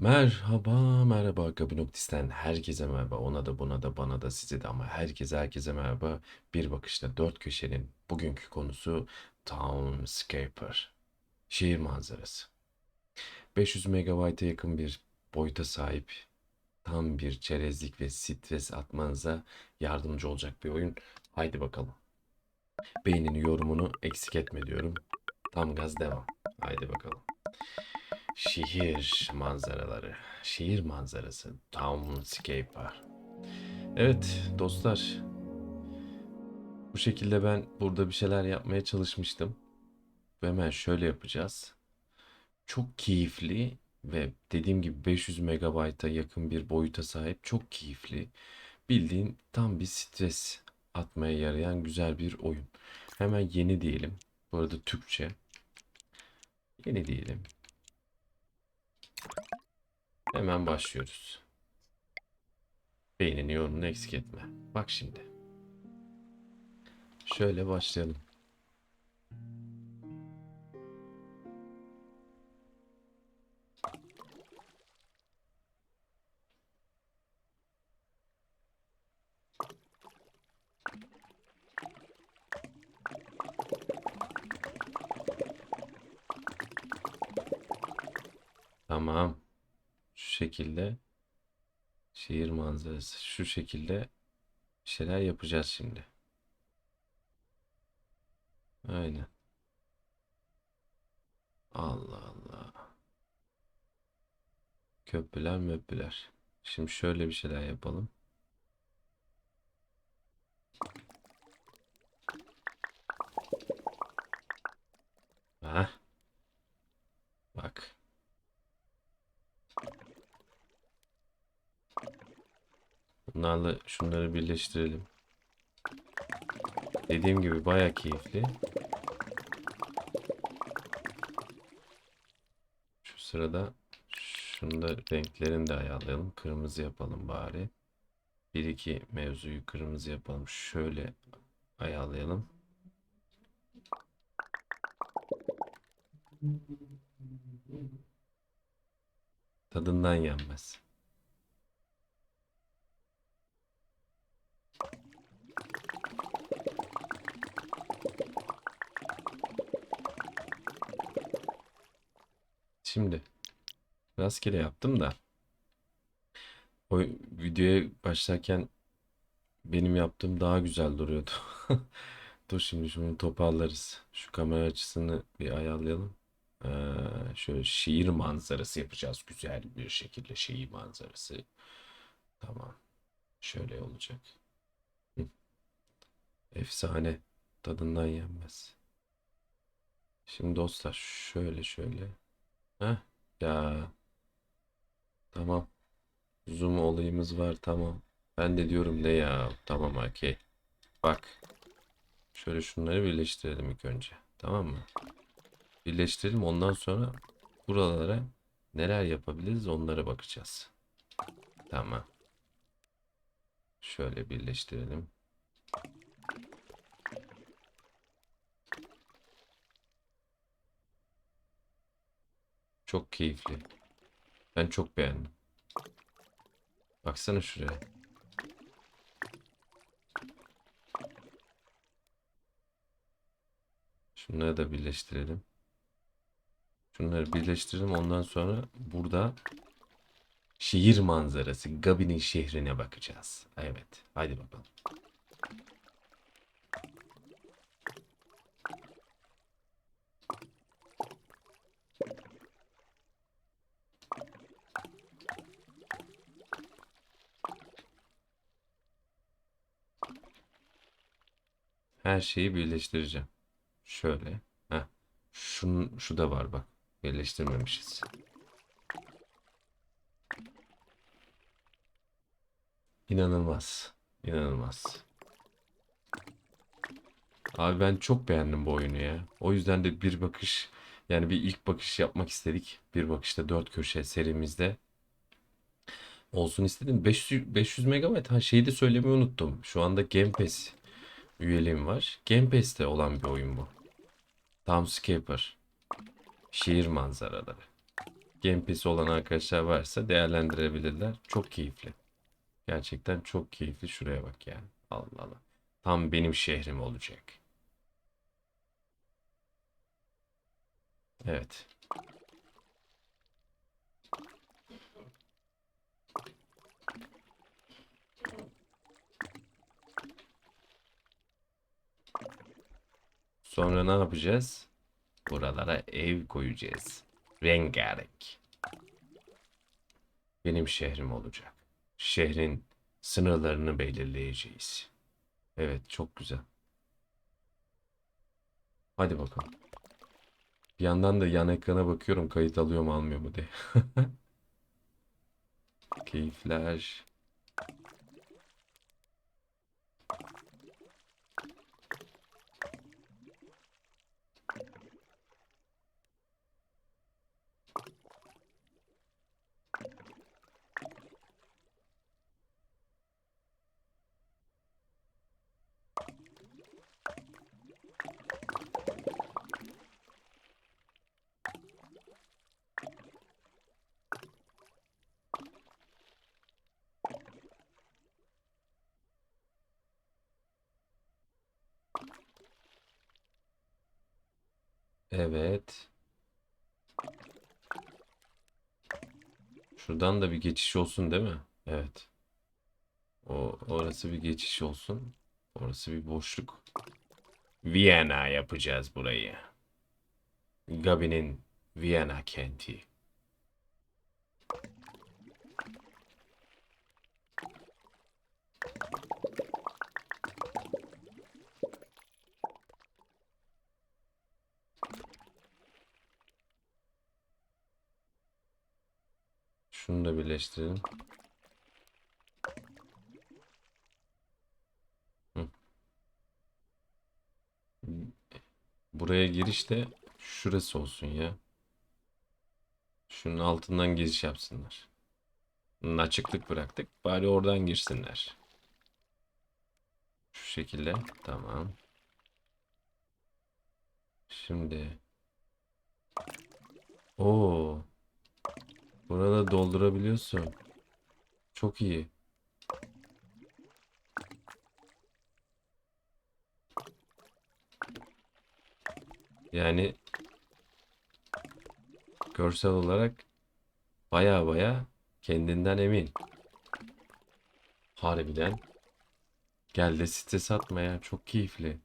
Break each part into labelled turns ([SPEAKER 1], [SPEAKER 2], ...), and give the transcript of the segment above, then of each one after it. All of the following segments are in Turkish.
[SPEAKER 1] Merhaba, merhaba Kabinoktis'ten herkese merhaba. Ona da buna da bana da size de ama herkese herkese merhaba. Bir bakışta dört köşenin bugünkü konusu Townscaper. Şehir manzarası. 500 megabayta yakın bir boyuta sahip tam bir çerezlik ve stres atmanıza yardımcı olacak bir oyun. Haydi bakalım. Beynini yorumunu eksik etme diyorum. Tam gaz devam. Haydi bakalım. Şehir manzaraları. Şehir manzarası. Townscaper. Evet dostlar. Bu şekilde ben burada bir şeyler yapmaya çalışmıştım. Hemen şöyle yapacağız. Çok keyifli ve dediğim gibi 500 megabayta yakın bir boyuta sahip çok keyifli. Bildiğin tam bir stres atmaya yarayan güzel bir oyun. Hemen yeni diyelim. Bu arada Türkçe. Yeni diyelim. Hemen başlıyoruz. Beynini yorumunu eksik etme. Bak şimdi. Şöyle başlayalım. Tamam. Şekilde şehir manzarası. Şu şekilde bir şeyler yapacağız şimdi. Aynen. Allah Allah. Köprüler möprüler. Şimdi şöyle bir şeyler yapalım. Heh. Bak. Bunlarla şunları birleştirelim. Dediğim gibi baya keyifli. Şu sırada şunu da renklerini de ayarlayalım. Kırmızı yapalım bari. Bir iki mevzuyu kırmızı yapalım. Şöyle ayarlayalım. Tadından yenmez. Şimdi rastgele yaptım da o videoya başlarken benim yaptığım daha güzel duruyordu. Dur şimdi şunu toparlarız. Şu kamera açısını bir ayarlayalım. Ee, şöyle şehir manzarası yapacağız. Güzel bir şekilde şehir manzarası. Tamam. Şöyle olacak. Efsane. Tadından yenmez. Şimdi dostlar şöyle şöyle. Heh, ya. Tamam. Zoom olayımız var tamam. Ben de diyorum ne ya. Tamam okey. Bak. Şöyle şunları birleştirelim ilk önce. Tamam mı? Birleştirelim ondan sonra buralara neler yapabiliriz onlara bakacağız. Tamam. Şöyle birleştirelim. Çok keyifli. Ben çok beğendim. Baksana şuraya. Şunları da birleştirelim. Şunları birleştirelim. Ondan sonra burada şehir manzarası. Gabi'nin şehrine bakacağız. Evet. Haydi bakalım. Her şeyi birleştireceğim. Şöyle. Heh. Şunun, şu da var bak. Birleştirmemişiz. İnanılmaz. İnanılmaz. Abi ben çok beğendim bu oyunu ya. O yüzden de bir bakış yani bir ilk bakış yapmak istedik. Bir bakışta dört köşe serimizde olsun istedim. 500, 500 megabayt. Ha şeyi de söylemeyi unuttum. Şu anda Game Pass üyeliğim var. Game Pass'te olan bir oyun bu. Townscaper. Şehir manzaraları. Game Pass olan arkadaşlar varsa değerlendirebilirler. Çok keyifli. Gerçekten çok keyifli. Şuraya bak yani. Allah Allah. Tam benim şehrim olacak. Evet. Sonra ne yapacağız? Buralara ev koyacağız. Rengarenk. Benim şehrim olacak. Şehrin sınırlarını belirleyeceğiz. Evet, çok güzel. Hadi bakalım. Bir yandan da yan ekrana bakıyorum kayıt alıyor mu almıyor mu diye. Keyifler. Evet. Şuradan da bir geçiş olsun değil mi? Evet. O orası bir geçiş olsun. Orası bir boşluk. Viyana yapacağız burayı. Gabi'nin Viyana kenti. Şunu da birleştirelim. Hı. Buraya giriş de şurası olsun ya. Şunun altından giriş yapsınlar. Bunun açıklık bıraktık. Bari oradan girsinler. Şu şekilde. Tamam. Şimdi. Oo. Burada doldurabiliyorsun. Çok iyi. Yani görsel olarak baya baya kendinden emin. Harbiden. Gel de site atma ya. Çok keyifli.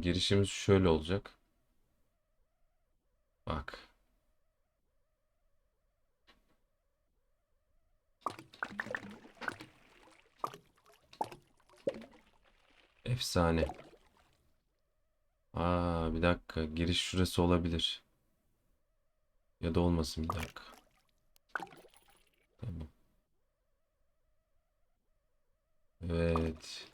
[SPEAKER 1] Girişimiz şöyle olacak. Bak. Efsane. Aa, bir dakika. Giriş şurası olabilir. Ya da olmasın bir dakika. Tamam. Evet.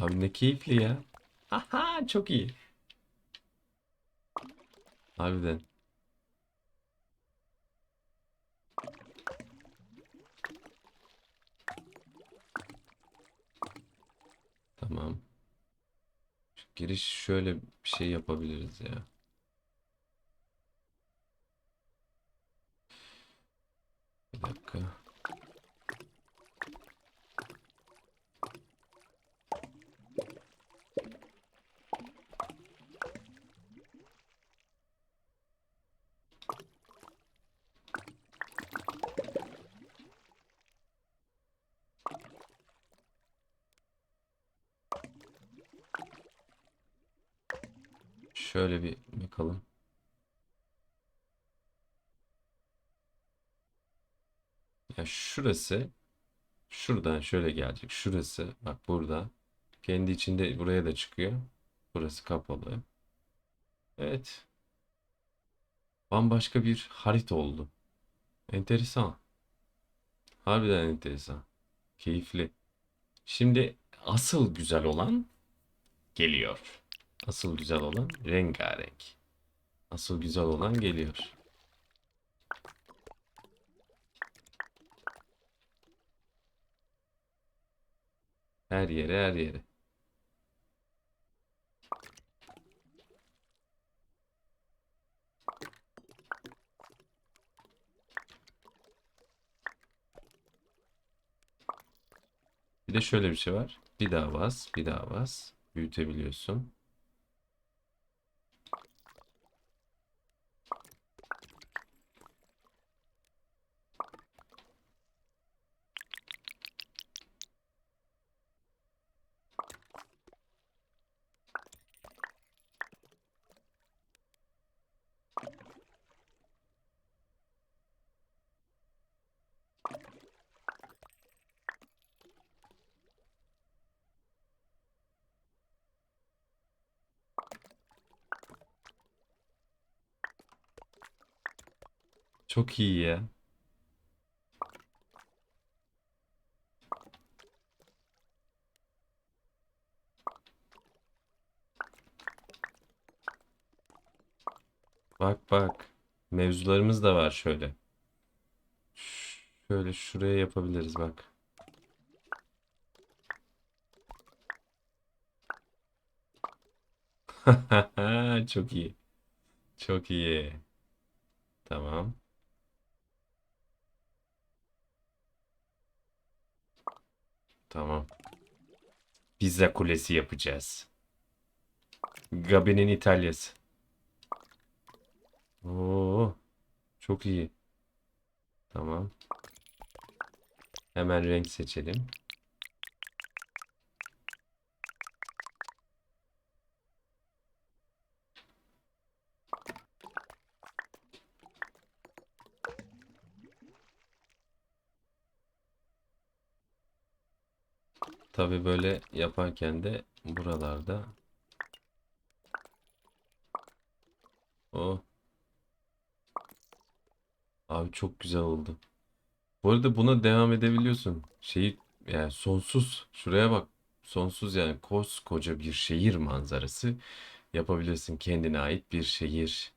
[SPEAKER 1] Abi ne keyifli ya. Aha çok iyi. Harbiden. Tamam. Şu giriş şöyle bir şey yapabiliriz ya. Bir dakika. Şöyle bir bakalım. Ya şurası şuradan şöyle gelecek. Şurası bak burada. Kendi içinde buraya da çıkıyor. Burası kapalı. Evet. Bambaşka bir harita oldu. Enteresan. Harbiden enteresan. Keyifli. Şimdi asıl güzel olan geliyor. Asıl güzel olan rengarenk. Asıl güzel olan geliyor. Her yere her yere. Bir de şöyle bir şey var. Bir daha bas, bir daha bas. Büyütebiliyorsun. Çok iyi ya. Bak bak. Mevzularımız da var şöyle. Şöyle şuraya yapabiliriz bak. Çok iyi. Çok iyi. Tamam. Tamam. Pizza kulesi yapacağız. Gabi'nin İtalyası. Oo, çok iyi. Tamam. Hemen renk seçelim. Tabii böyle yaparken de buralarda o abi çok güzel oldu. Bu arada buna devam edebiliyorsun. Şeyi yani sonsuz şuraya bak. Sonsuz yani koskoca bir şehir manzarası yapabilirsin. Kendine ait bir şehir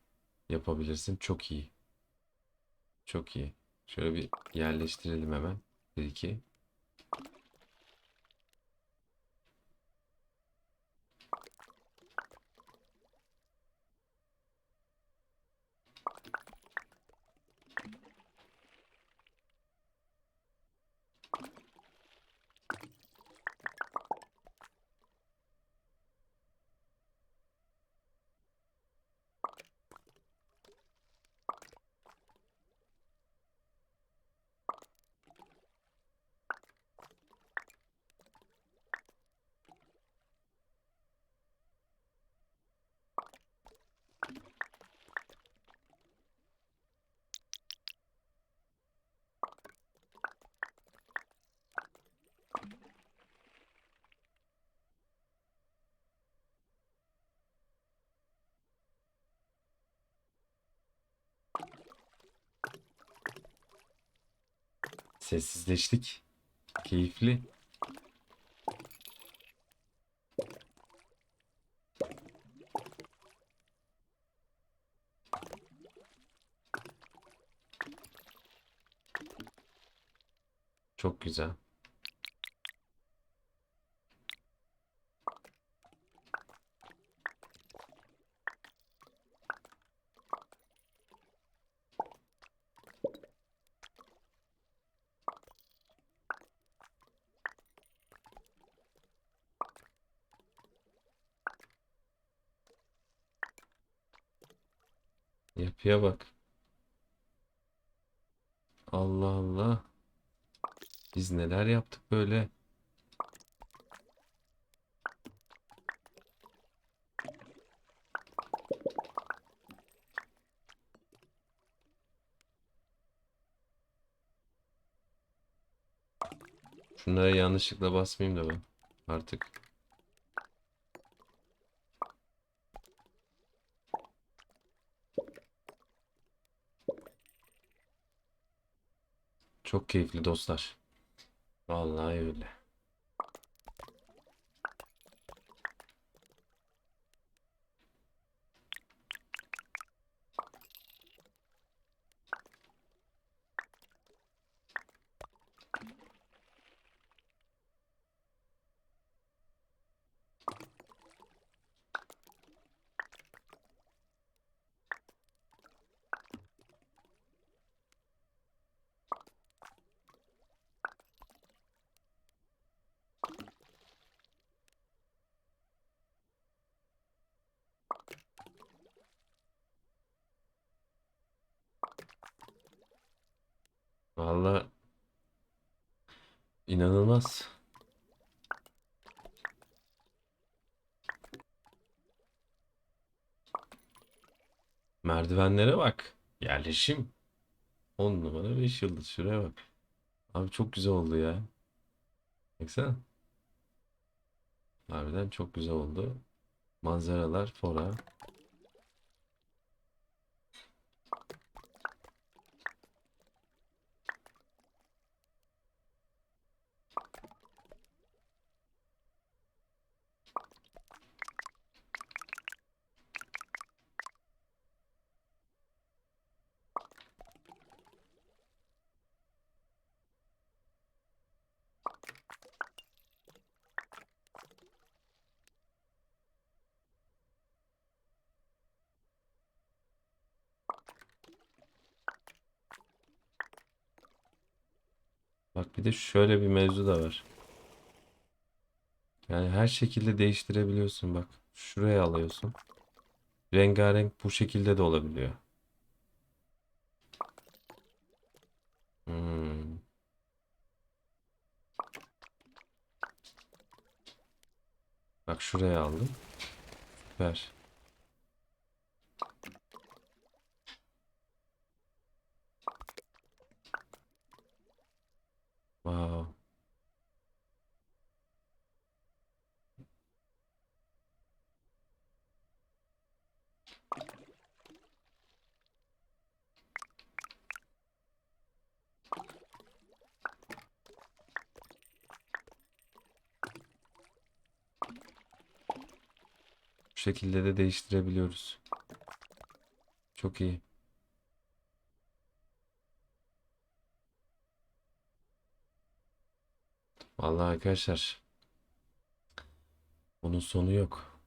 [SPEAKER 1] yapabilirsin. Çok iyi. Çok iyi. Şöyle bir yerleştirelim hemen. Bir iki. Sessizleştik. Keyifli. Çok güzel. Yapıya bak. Allah Allah. Biz neler yaptık böyle? Şunlara yanlışlıkla basmayayım da ben. Artık. Çok keyifli dostlar. Vallahi öyle. Valla inanılmaz. Merdivenlere bak. Yerleşim. 10 numara 5 yıldız. Şuraya bak. Abi çok güzel oldu ya. Baksana. Harbiden çok güzel oldu. Manzaralar fora. Bak bir de şöyle bir mevzu da var. Yani her şekilde değiştirebiliyorsun bak. Şuraya alıyorsun. Rengarenk bu şekilde de olabiliyor. Hmm. Bak şuraya aldım. Süper. Wow. Bu şekilde de değiştirebiliyoruz. Çok iyi. Vallahi arkadaşlar bunun sonu yok.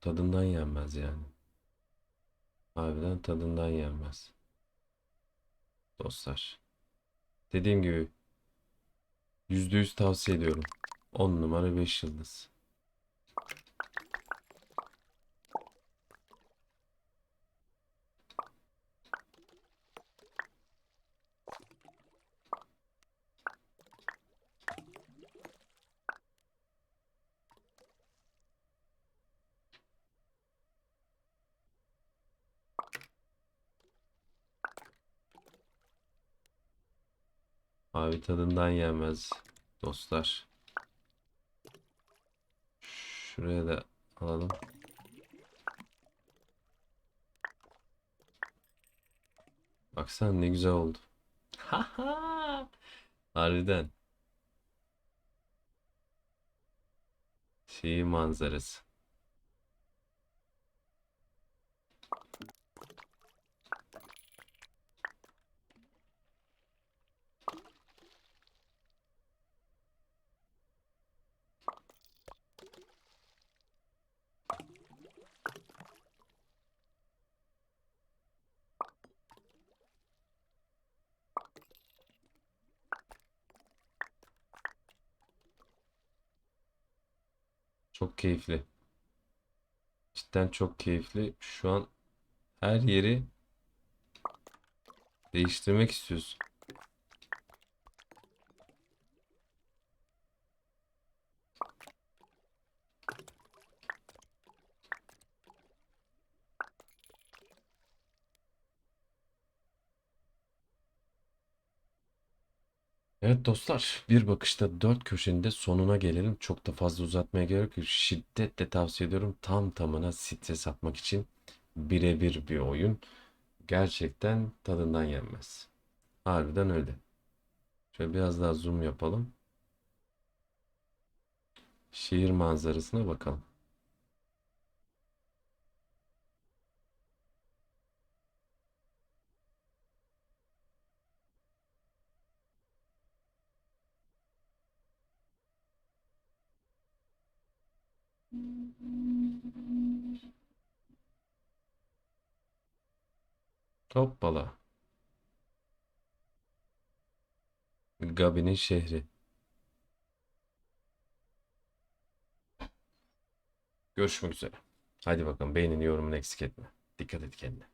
[SPEAKER 1] Tadından yenmez yani. Harbiden tadından yenmez. Dostlar. Dediğim gibi %100 tavsiye ediyorum. 10 numara 5 yıldız. Abi tadından yenmez dostlar. Şuraya da alalım. Baksana ne güzel oldu. Haha. Harbiden. Şehir manzarası. Çok keyifli. Cidden çok keyifli. Şu an her yeri değiştirmek istiyorsun. Evet dostlar, bir bakışta dört köşenin de sonuna gelelim. Çok da fazla uzatmaya gerek yok. Şiddetle tavsiye ediyorum. Tam tamına stres atmak için birebir bir oyun. Gerçekten tadından yenmez. Harbiden öyle. Şöyle biraz daha zoom yapalım. Şehir manzarasına bakalım. Hoppala. Gabi'nin şehri. Görüşmek üzere. Hadi bakalım beğenini yorumunu eksik etme. Dikkat et kendine.